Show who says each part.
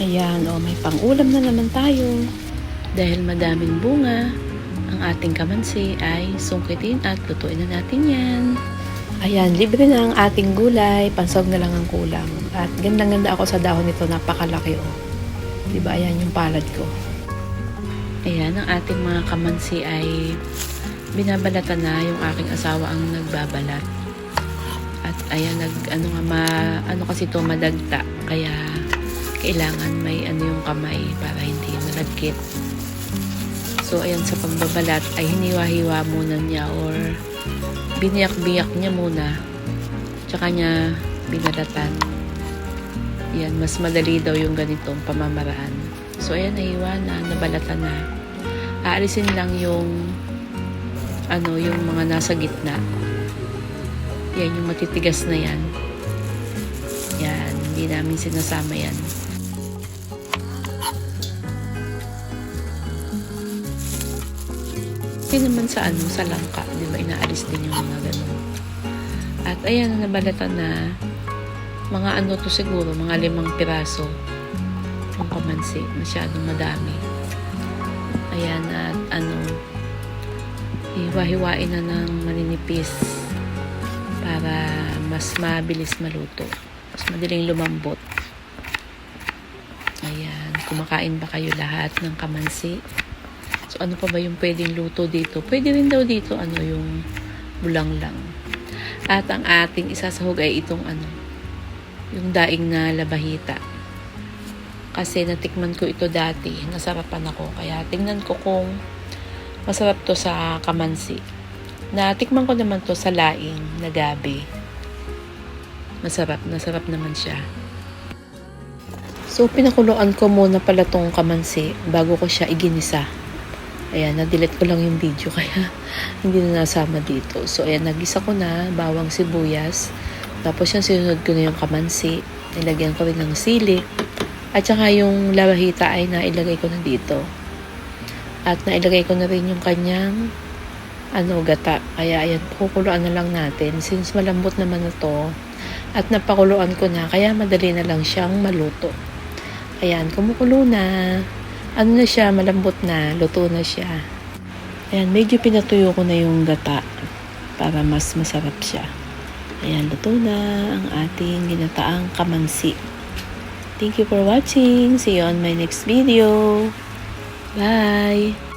Speaker 1: Ayan, o may pang-ulam na naman tayo. Dahil madaming bunga, ang ating kamansi ay sungkitin at lutuin na natin yan. Ayan, libre na ang ating gulay, pansog na lang ang kulang. At gandang-ganda ako sa dahon nito, napakalaki o. Diba, ayan yung palad ko. Ayan, ang ating mga kamansi ay binabalatan na yung aking asawa ang nagbabalat. At ayan, nag, ano nga, ma, ano kasi to madagta. Kaya, kailangan may ano yung kamay para hindi malagkit. So, ayan, sa pagbabalat ay hiniwa-hiwa muna niya or biniyak-biyak niya muna. Tsaka niya binalatan. Yan, mas madali daw yung ganitong pamamaraan. So, ayan, nahiwa na, nabalatan na. Aalisin lang yung ano, yung mga nasa gitna. Yan, yung matitigas na yan. Yan, hindi namin sinasama yan. Hindi naman sa ano, sa langka, di ba, inaalis din yung mga ganun. At ayan, nabalatan na mga ano to siguro, mga limang piraso ng kamansi. Masyadong madami. Ayan, at ano, hiwa-hiwain na ng maninipis para mas mabilis maluto. Mas madaling lumambot. Ayan, kumakain ba kayo lahat ng kamansi? So, ano pa ba yung pwedeng luto dito? Pwede rin daw dito, ano, yung bulang lang. At ang ating isasahog ay itong ano, yung daing na labahita. Kasi natikman ko ito dati, nasarapan ako. Kaya tingnan ko kung masarap to sa kamansi. Natikman ko naman to sa laing na gabi. Masarap, nasarap naman siya. So, pinakuluan ko muna pala tong kamansi bago ko siya iginisa. Ayan, na-delete ko lang yung video kaya hindi na nasama dito. So, ayan, nagisa ko na bawang sibuyas. Tapos yung sinunod ko na yung kamansi. Nilagyan ko rin ng sili. At saka yung labahita ay nailagay ko na dito. At nailagay ko na rin yung kanyang ano, gata. Kaya ayan, kukuluan na lang natin. Since malambot naman na to. At napakuluan ko na. Kaya madali na lang siyang maluto. Ayan, kumukulo na ano na siya, malambot na, luto na siya. Ayan, medyo pinatuyo ko na yung gata para mas masarap siya. Ayan, luto na ang ating ginataang kamansi. Thank you for watching. See you on my next video. Bye!